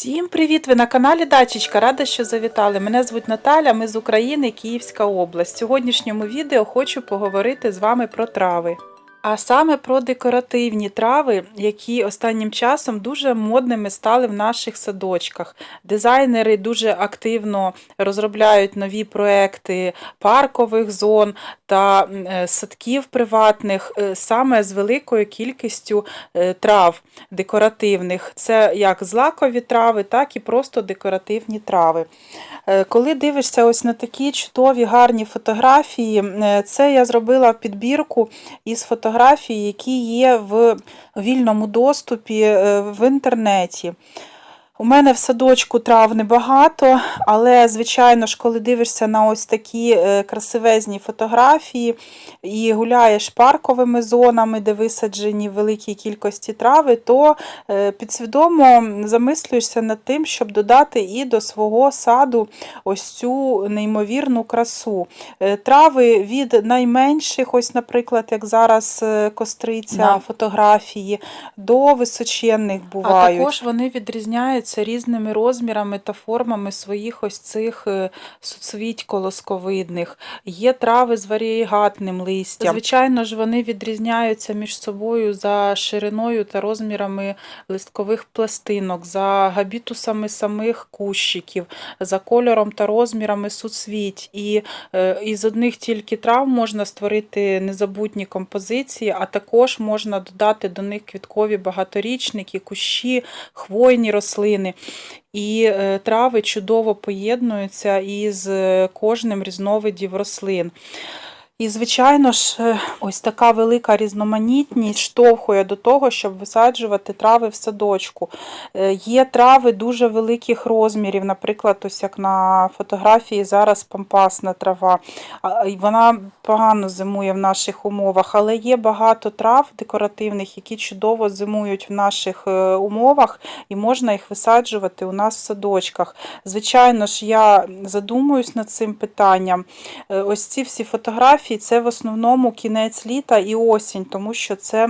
Всім привіт! Ви на каналі Дачечка. Рада, що завітали. Мене звуть Наталя, ми з України, Київська область. В сьогоднішньому відео хочу поговорити з вами про трави. А саме про декоративні трави, які останнім часом дуже модними стали в наших садочках. Дизайнери дуже активно розробляють нові проекти паркових зон та е, садків приватних е, саме з великою кількістю е, трав декоративних. Це як злакові трави, так і просто декоративні трави. Коли дивишся ось на такі чудові гарні фотографії, це я зробила підбірку із фотографій, які є в вільному доступі е, в інтернеті. У мене в садочку трав небагато, але, звичайно ж, коли дивишся на ось такі е, красивезні фотографії і гуляєш парковими зонами, де висаджені великій кількості трави, то е, підсвідомо замислюєшся над тим, щоб додати і до свого саду ось цю неймовірну красу. Е, Трави від найменших, ось, наприклад, як зараз костриця Да. фотографії, до височенних бувають. А також вони відрізняються різними розмірами та формами своїх ось цих е, суцвіть колосковидних. Є трави з варієгатним листям. Звичайно ж, вони відрізняються між собою за шириною та розмірами листкових пластинок, за габітусами самих кущиків, за кольором та розмірами суцвіть. І е, із одних тільки трав можна створити незабутні композиції, а також можна додати до них квіткові багаторічники, кущі, хвойні рослини. І е, трави чудово поєднуються із е, кожним різновидів рослин. І, звичайно ж, е, ось така велика різноманітність штовхує до того, щоб висаджувати трави в садочку. Е, Є трави дуже великих розмірів, наприклад, ось як на фотографії зараз пампасна трава. Вона погано зимує в наших умовах, але є багато трав декоративних, які чудово зимують в наших е, умовах, і можна їх висаджувати у нас в садочках. Звичайно ж, я задумуюсь над цим питанням. Ось ці всі фотографії це в основному кінець літа і осінь, тому що це.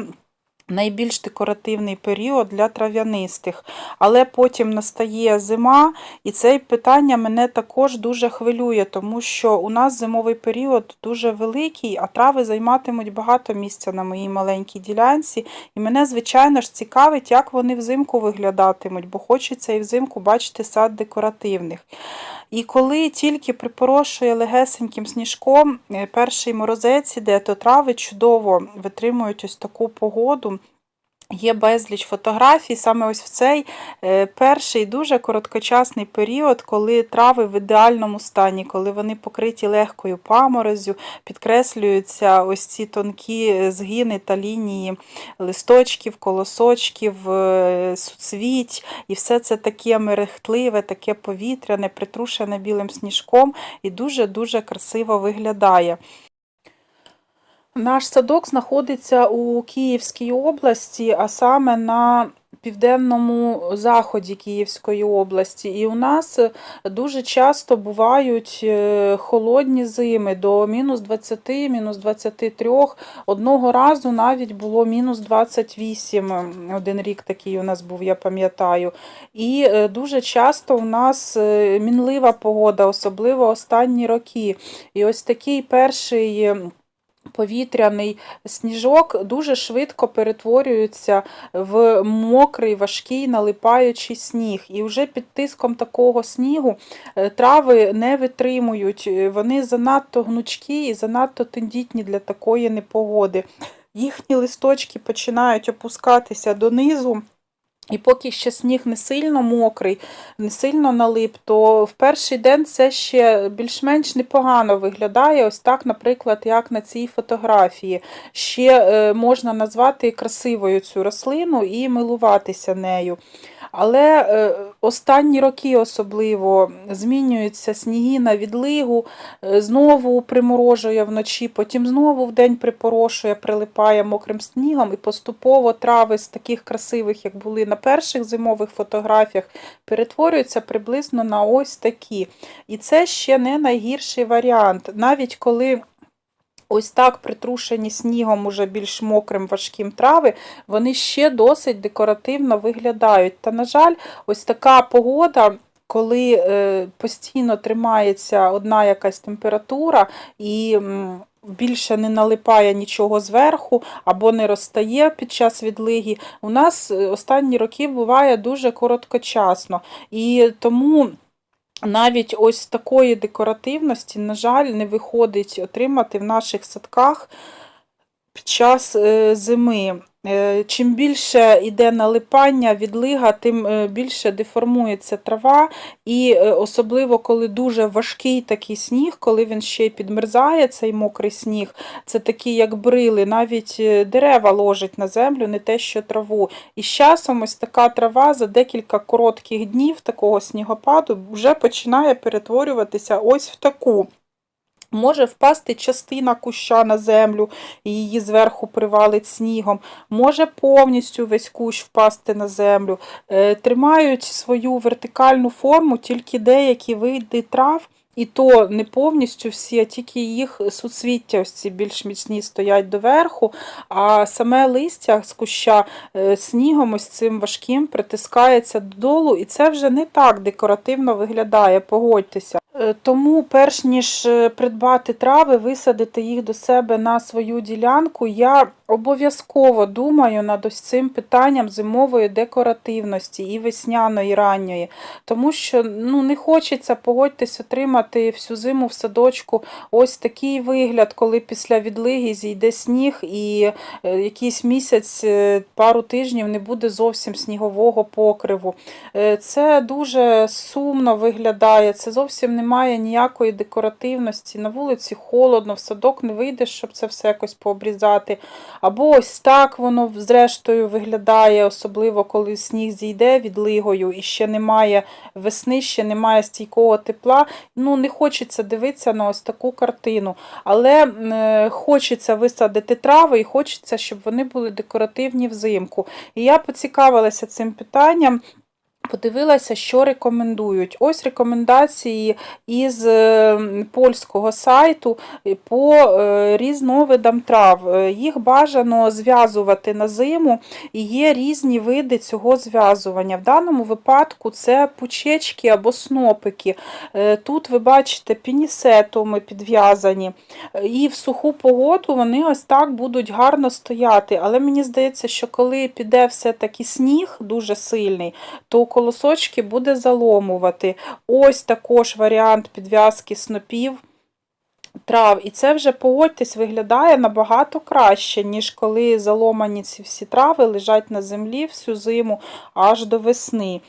Найбільш декоративний період для трав'янистих, але потім настає зима, і це питання мене також дуже хвилює, тому що у нас зимовий період дуже великий, а трави займатимуть багато місця на моїй маленькій ділянці. І мене, звичайно ж, цікавить, як вони взимку виглядатимуть, бо хочеться і взимку бачити сад декоративних. І коли тільки припорошує легесеньким сніжком, е, перший морозець іде, то трави чудово витримують ось таку погоду. Є безліч фотографій саме ось в цей е, перший дуже короткочасний період, коли трави в ідеальному стані, коли вони покриті легкою паморозю, підкреслюються ось ці тонкі е, згини та лінії листочків, колосочків, е, суцвіть, і все це таке мерехтливе, таке повітряне, притрушене білим сніжком і дуже-дуже красиво виглядає. Наш садок знаходиться у Київській області, а саме на південному заході Київської області. І у нас дуже часто бувають е, холодні зими до мінус 20, мінус 23. Одного разу навіть було мінус 28. Один рік такий у нас був, я пам'ятаю. І е, дуже часто у нас е, мінлива погода, особливо останні роки. І ось такий перший. Повітряний сніжок дуже швидко перетворюється в мокрий, важкий, налипаючий сніг. І вже під тиском такого снігу е, трави не витримують, е, вони занадто гнучкі і занадто тендітні для такої непогоди. Їхні листочки починають опускатися донизу. І поки ще сніг не сильно мокрий, не сильно налип, то в перший день це ще більш-менш непогано виглядає. Ось так, наприклад, як на цій фотографії. Ще е, можна назвати красивою цю рослину і милуватися нею. Але е, останні роки особливо змінюються сніги на відлигу, е, знову приморожує вночі, потім знову вдень припорошує, прилипає мокрим снігом, і поступово трави з таких красивих, як були на перших зимових фотографіях, перетворюються приблизно на ось такі. І це ще не найгірший варіант. Навіть коли Ось так притрушені снігом, уже більш мокрим, важким трави, вони ще досить декоративно виглядають. Та, на жаль, ось така погода. Коли е, постійно тримається одна якась температура і більше не налипає нічого зверху або не розтає під час відлиги, у нас е, останні роки буває дуже короткочасно. І тому навіть ось такої декоративності, на жаль, не виходить отримати в наших садках під час е, зими. Е, Чим більше йде налипання, відлига, тим е, більше деформується трава, і е, особливо коли дуже важкий такий сніг, коли він ще й підмерзає, цей мокрий сніг, це такі, як брили, навіть дерева ложить на землю, не те, що траву. І з часом ось така трава за декілька коротких днів такого снігопаду вже починає перетворюватися ось в таку. Може впасти частина куща на землю і її зверху привалить снігом, може повністю весь кущ впасти на землю. Е, Тримають свою вертикальну форму тільки деякі види трав, і то не повністю всі, а тільки їх суцвіття ось ці більш міцні стоять доверху, а саме листя з куща е, снігом ось цим важким притискається додолу, і це вже не так декоративно виглядає, погодьтеся. Е, Тому, перш ніж е, придбати трави, висадити їх до себе на свою ділянку, я обов'язково думаю над ось цим питанням зимової декоративності і весняної, ранньої. Тому що ну, не хочеться, погодьтесь, отримати всю зиму в садочку ось такий вигляд, коли після відлиги зійде сніг і е, якийсь місяць, пару тижнів не буде зовсім снігового покриву. Це дуже сумно виглядає, це зовсім немає ніякої декоративності. На вулиці холодно, в садок не вийдеш, щоб це все якось пообрізати. Або ось так воно зрештою виглядає, особливо коли сніг зійде відлигою і ще немає весни, ще немає стійкого тепла. Ну, не хочеться дивитися на ось таку картину. Але е, хочеться висадити трави і хочеться, щоб вони були декоративні взимку. І я поцікавилася цим питанням. Подивилася, що рекомендують. Ось рекомендації із е, польського сайту по е, різновидам трав. Е, Їх бажано зв'язувати на зиму, і є різні види цього зв'язування. В даному випадку це пучечки або снопики. Тут ви бачите пінісетуми підв'язані. І в суху погоду вони ось так будуть гарно стояти. Але мені здається, що коли піде все-таки сніг дуже сильний, то колосочки буде заломувати. Ось також варіант підв'язки снопів. Трав, і це вже, погодьтесь, виглядає набагато краще, ніж коли заломані ці всі трави лежать на землі всю зиму аж до весни.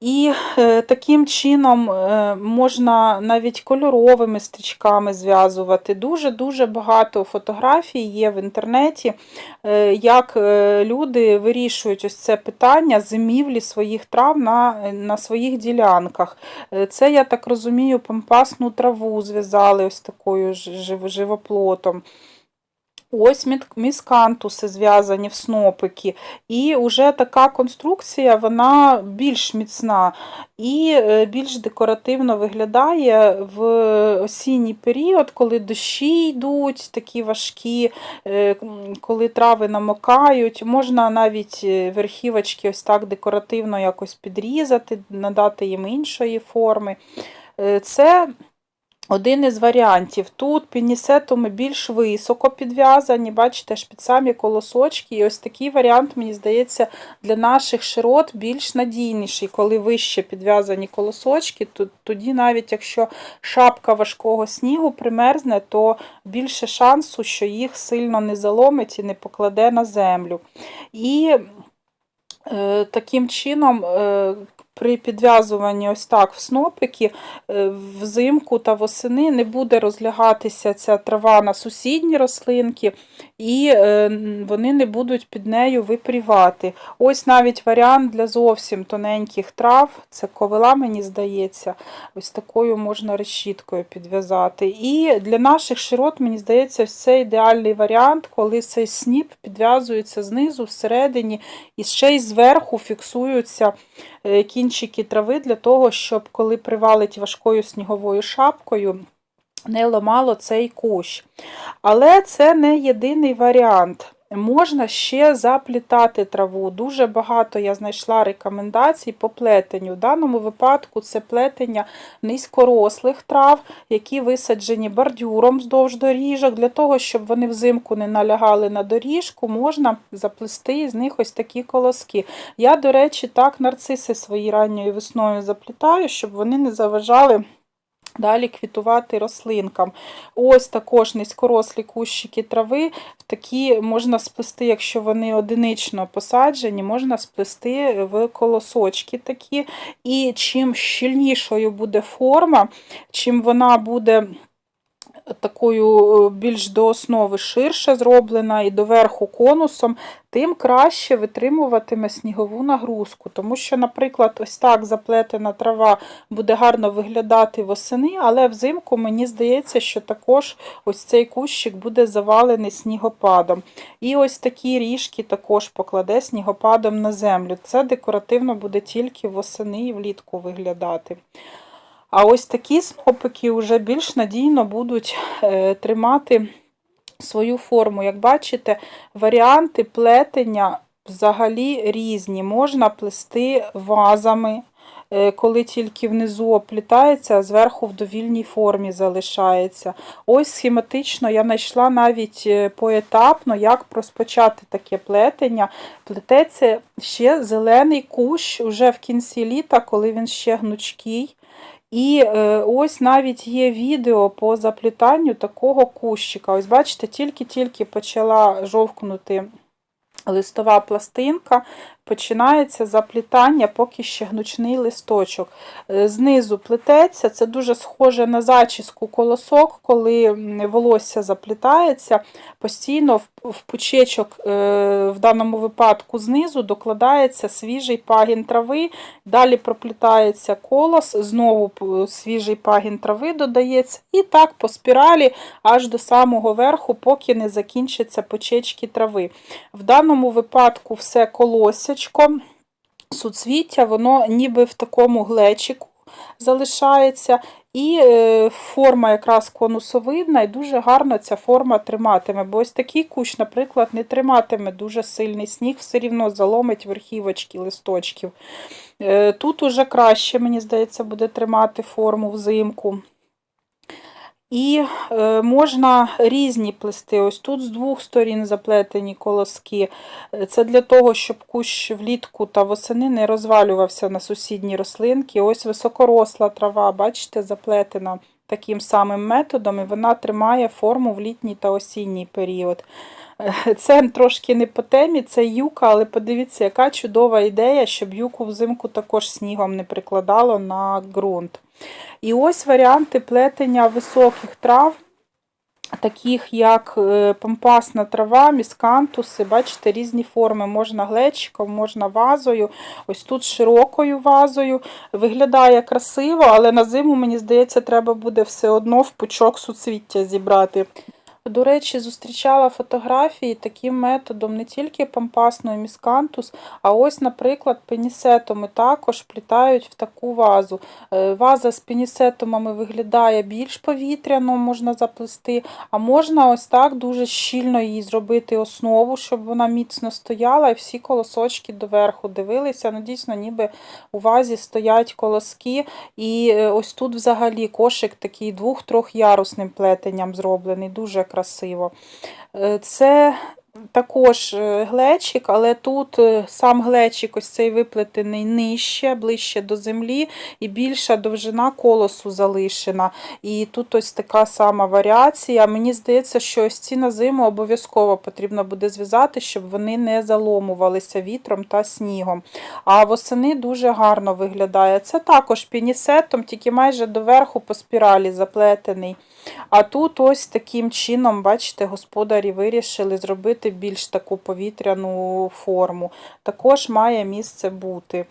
І е, таким чином е, можна навіть кольоровими стрічками зв'язувати. Дуже-дуже багато фотографій є в інтернеті, е, як люди вирішують ось це питання зимівлі своїх трав на, на своїх ділянках. Це, я так розумію, пампасну траву зв'язали ось такою живоплотом. Ось міскантуси зв'язані в снопики. І вже така конструкція, вона більш міцна і е, більш декоративно виглядає в осінній період, коли дощі йдуть, такі важкі, е, коли трави намокають. Можна навіть е, верхівочки ось так декоративно якось підрізати, надати їм іншої форми. Це один із варіантів. Тут пінісетуми більш високо підв'язані, бачите, аж під самі колосочки. І ось такий варіант, мені здається, для наших широт більш надійніший. Коли вище підв'язані колосочки, то тоді навіть якщо шапка важкого снігу примерзне, то більше шансу, що їх сильно не заломить і не покладе на землю. І е, таким чином. При підв'язуванні ось так в снопики е, взимку та восени не буде розлягатися ця трава на сусідні рослинки, і е, вони не будуть під нею випрівати. Ось навіть варіант для зовсім тоненьких трав, це ковила, мені здається, ось такою можна решіткою підв'язати. І для наших широт, мені здається, це ідеальний варіант, коли цей сніп підв'язується знизу, всередині, і ще й зверху фіксуються е, кінчики трави для того, щоб коли привалить важкою сніговою шапкою, не ламало цей кущ. Але це не єдиний варіант. Можна ще заплітати траву. Дуже багато я знайшла рекомендацій по плетенню. В даному випадку це плетення низькорослих трав, які висаджені бордюром вздовж доріжок. Для того, щоб вони взимку не налягали на доріжку, можна заплести з них ось такі колоски. Я, до речі, так нарциси свої ранньою весною заплітаю, щоб вони не заважали. Далі квітувати рослинкам. Ось також низькорослі кущики трави. Такі можна сплести, якщо вони одинично посаджені, можна сплести в колосочки такі. І чим щільнішою буде форма, чим вона буде такою більш до основи ширше зроблена і доверху конусом, тим краще витримуватиме снігову нагрузку. Тому що, наприклад, ось так заплетена трава буде гарно виглядати восени, але взимку мені здається, що також ось цей кущик буде завалений снігопадом. І ось такі ріжки також покладе снігопадом на землю. Це декоративно буде тільки восени і влітку виглядати. А ось такі снопики вже більш надійно будуть е, тримати свою форму. Як бачите, варіанти плетення взагалі різні. Можна плести вазами, е, коли тільки внизу оплітається, а зверху в довільній формі залишається. Ось схематично я знайшла навіть е, поетапно, як розпочати таке плетення. Плететься ще зелений кущ уже в кінці літа, коли він ще гнучкий. І е, ось навіть є відео по заплітанню такого кущика. Ось, бачите, тільки-тільки почала жовкнути листова пластинка, починається заплітання, поки ще гнучний листочок. Е, знизу плететься, це дуже схоже на зачіску колосок, коли волосся заплітається, постійно в пучечок, е, в даному випадку, знизу докладається свіжий пагін трави, далі проплітається колос, знову свіжий пагін трави додається, і так по спіралі аж до самого верху, поки не закінчаться почечки трави. В даному випадку все колося листячко, суцвіття, воно ніби в такому глечику залишається. І е, форма якраз конусовидна, і дуже гарно ця форма триматиме. Бо ось такий кущ, наприклад, не триматиме дуже сильний сніг, все рівно заломить верхівочки листочків. Е, тут уже краще, мені здається, буде тримати форму взимку. І е, можна різні плести. Ось тут з двох сторін заплетені колоски. Це для того, щоб кущ влітку та восени не розвалювався на сусідні рослинки. Ось високоросла трава, бачите, заплетена таким самим методом, і вона тримає форму в літній та осінній період. Це трошки не по темі, це юка, але подивіться, яка чудова ідея, щоб юку взимку також снігом не прикладало на ґрунт. І ось варіанти плетення високих трав, таких як е, пампасна трава, міскантуси, бачите, різні форми. Можна глечиком, можна вазою. Ось тут широкою вазою. Виглядає красиво, але на зиму, мені здається, треба буде все одно в пучок суцвіття зібрати. До речі, зустрічала фотографії таким методом не тільки пампасної міскантус, а ось, наприклад, пенісетоми також плітають в таку вазу. Е, ваза з пенісетомами виглядає більш повітряно, можна заплести, а можна ось так дуже щільно її зробити основу, щоб вона міцно стояла, і всі колосочки доверху дивилися. Ну, Дійсно, ніби у вазі стоять колоски. І е, ось тут взагалі кошик такий двох-трьохярусним плетенням зроблений. дуже красиво. Е, це також е, глечик, але тут е, сам глечик ось цей виплетений нижче, ближче до землі, і більша довжина колосу залишена. І тут ось така сама варіація. Мені здається, що ось ці на зиму обов'язково потрібно буде зв'язати, щоб вони не заломувалися вітром та снігом. А восени дуже гарно виглядає. Це також пінісетом, тільки майже доверху по спіралі заплетений. А тут ось таким чином, бачите, господарі вирішили зробити більш таку повітряну форму. Також має місце бути.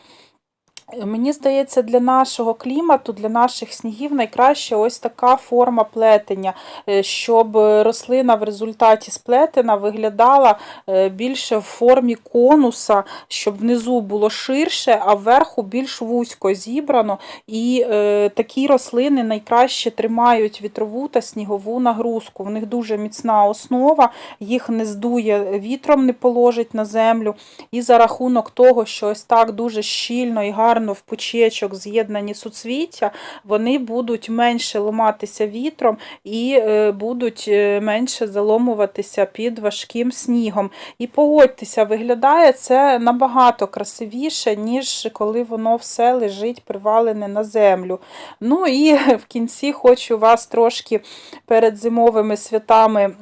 Мені здається, для нашого клімату, для наших снігів найкраще ось така форма плетення, е, щоб рослина в результаті сплетена виглядала е, більше в формі конуса, щоб внизу було ширше, а вверху більш вузько зібрано. І е, такі рослини найкраще тримають вітрову та снігову нагрузку. В них дуже міцна основа, їх не здує вітром, не положить на землю. І за рахунок того, що ось так дуже щільно і гарно в пучечок з'єднані суцвіття, вони будуть менше ламатися вітром і е, будуть е, менше заломуватися під важким снігом. І погодьтеся, виглядає це набагато красивіше, ніж коли воно все лежить привалене на землю. Ну і в кінці хочу вас трошки перед зимовими святами.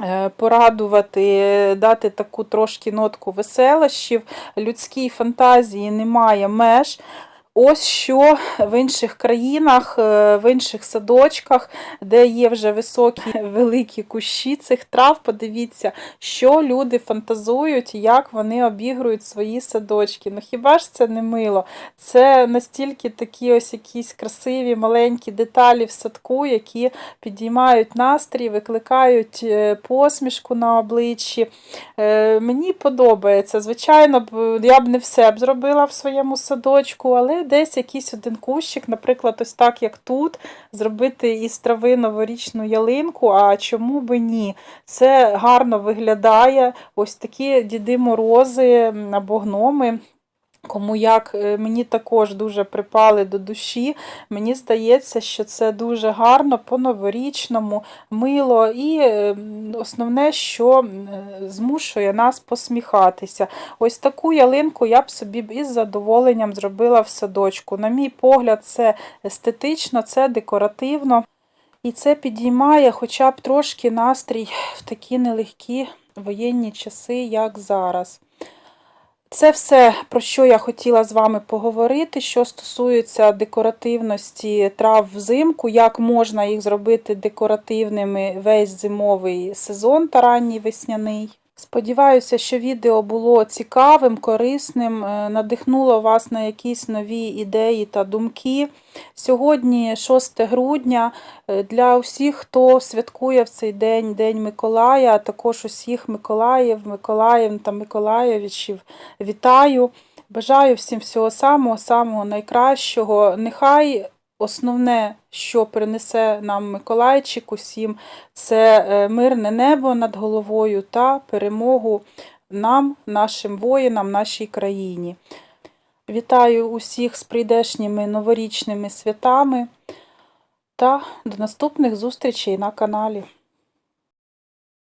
Е, порадувати, дати таку трошки нотку веселощів. Людській фантазії немає меж. Ось що в інших країнах, е, в інших садочках, де є вже високі великі кущі цих трав, подивіться, що люди фантазують, як вони обігрують свої садочки. Ну хіба ж це не мило? Це настільки такі ось якісь красиві маленькі деталі в садку, які підіймають настрій, викликають е, посмішку на обличчі. Е, мені подобається. Звичайно, я б не все б зробила в своєму садочку, але десь якийсь один кущик, наприклад, ось так, як тут, зробити із трави новорічну ялинку, а чому би ні? Це гарно виглядає. Ось такі діди морози або гноми. Кому як е, мені також дуже припали до душі. Мені здається, що це дуже гарно, по-новорічному, мило і е, основне, що змушує нас посміхатися. Ось таку ялинку я б собі із задоволенням зробила в садочку. На мій погляд, це естетично, це декоративно. І це підіймає хоча б трошки настрій в такі нелегкі воєнні часи, як зараз. Це все, про що я хотіла з вами поговорити, що стосується декоративності трав взимку, як можна їх зробити декоративними весь зимовий сезон та ранній весняний. Сподіваюся, що відео було цікавим, корисним, е, надихнуло вас на якісь нові ідеї та думки. Сьогодні, 6 грудня, е, для усіх, хто святкує в цей день День Миколая, а також усіх Миколаїв, Миколаїв та Миколаєвичів вітаю. Бажаю всім всього самого-самого найкращого. Нехай Основне, що принесе нам Миколайчик усім, це е, мирне небо над головою та перемогу нам, нашим воїнам, нашій країні. Вітаю усіх з прийдешніми новорічними святами та до наступних зустрічей на каналі.